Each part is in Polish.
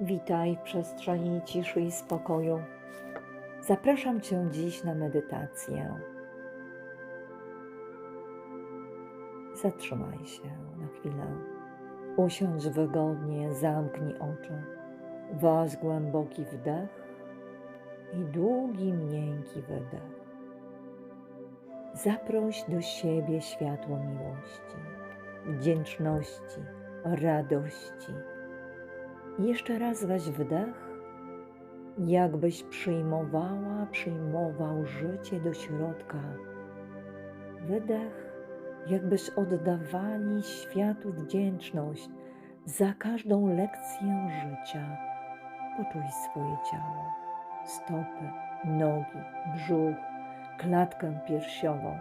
Witaj w przestrzeni ciszy i spokoju. Zapraszam Cię dziś na medytację. Zatrzymaj się na chwilę. Usiądź wygodnie, zamknij oczy. Weź głęboki wdech i długi, miękki wydech. Zaproś do siebie światło miłości, wdzięczności, radości. Jeszcze raz weź wdech, jakbyś przyjmowała, przyjmował życie do środka. Wydech, jakbyś oddawali światu wdzięczność za każdą lekcję życia. Poczuj swoje ciało, stopy, nogi, brzuch, klatkę piersiową.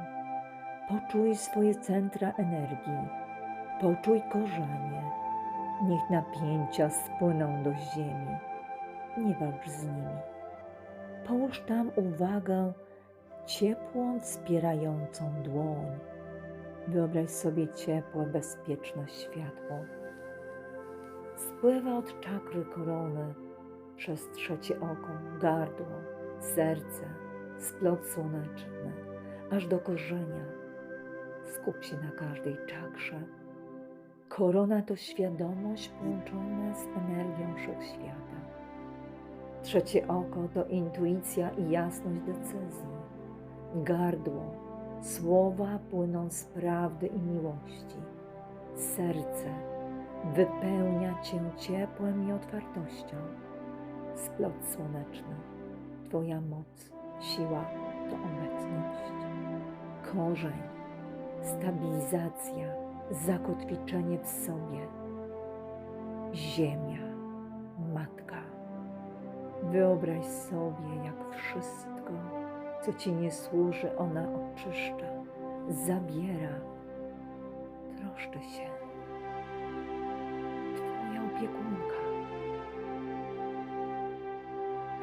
Poczuj swoje centra energii, poczuj korzenie. Niech napięcia spłyną do ziemi. Nie walcz z nimi. Połóż tam uwagę ciepłą, wspierającą dłoń. Wyobraź sobie ciepłe, bezpieczne światło. Spływa od czakry korony przez trzecie oko, gardło, serce, splot słoneczny, aż do korzenia. Skup się na każdej czakrze. Korona to świadomość połączona z energią wszechświata. Trzecie oko to intuicja i jasność decyzji. Gardło, słowa płyną z prawdy i miłości. Serce wypełnia cię ciepłem i otwartością. Splot słoneczny, Twoja moc, siła to obecność. Korzeń, stabilizacja, zakotwiczenie w sobie. Ziemia, matka. Wyobraź sobie, jak wszystko, co ci nie służy, ona oczyszcza, zabiera, troszczy się. Twoja opiekunka.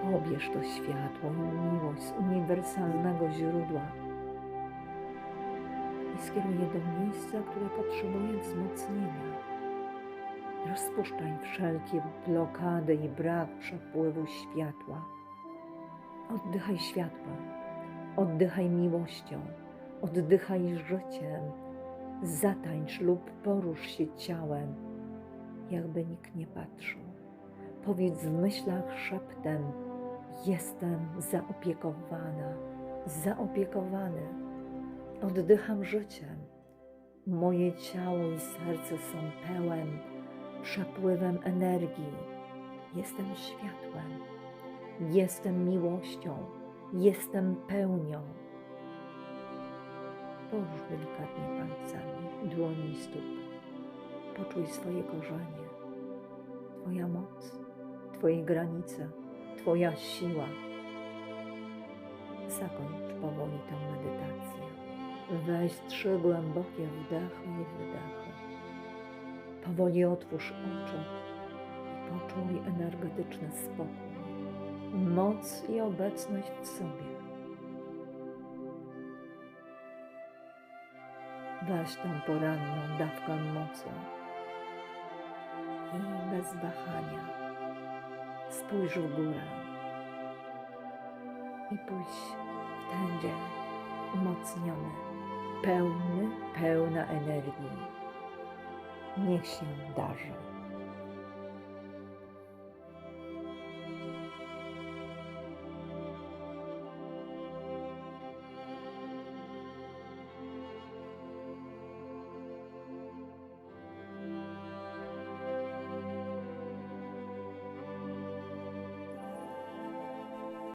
Pobierz to światło i miłość z uniwersalnego źródła i skieruj je do miejsca, które potrzebuje wzmocnienia. Rozpuszczaj wszelkie blokady i brak przepływu światła. Oddychaj światłem, oddychaj miłością, oddychaj życiem. Zatańcz lub porusz się ciałem, jakby nikt nie patrzył. Powiedz w myślach szeptem: Jestem zaopiekowana, zaopiekowany. Oddycham życiem. Moje ciało i serce są pełen przepływem energii. Jestem światłem. Jestem miłością. Jestem pełnią. Połóż delikatnie palcami dłoni i stóp. Poczuj swoje korzenie, Twoja moc, Twoje granice, Twoja siła. Zakończ powoli tę medytację. Weź trzy głębokie wdechy i wydechy. Powoli otwórz oczy i poczuj energetyczny spokój, moc i obecność w sobie. Weź tą poranną dawkę mocy i bez wahania spójrz w górę i pójdź w ten dzień umocniony, pełny, pełna energii. Niech się darzy.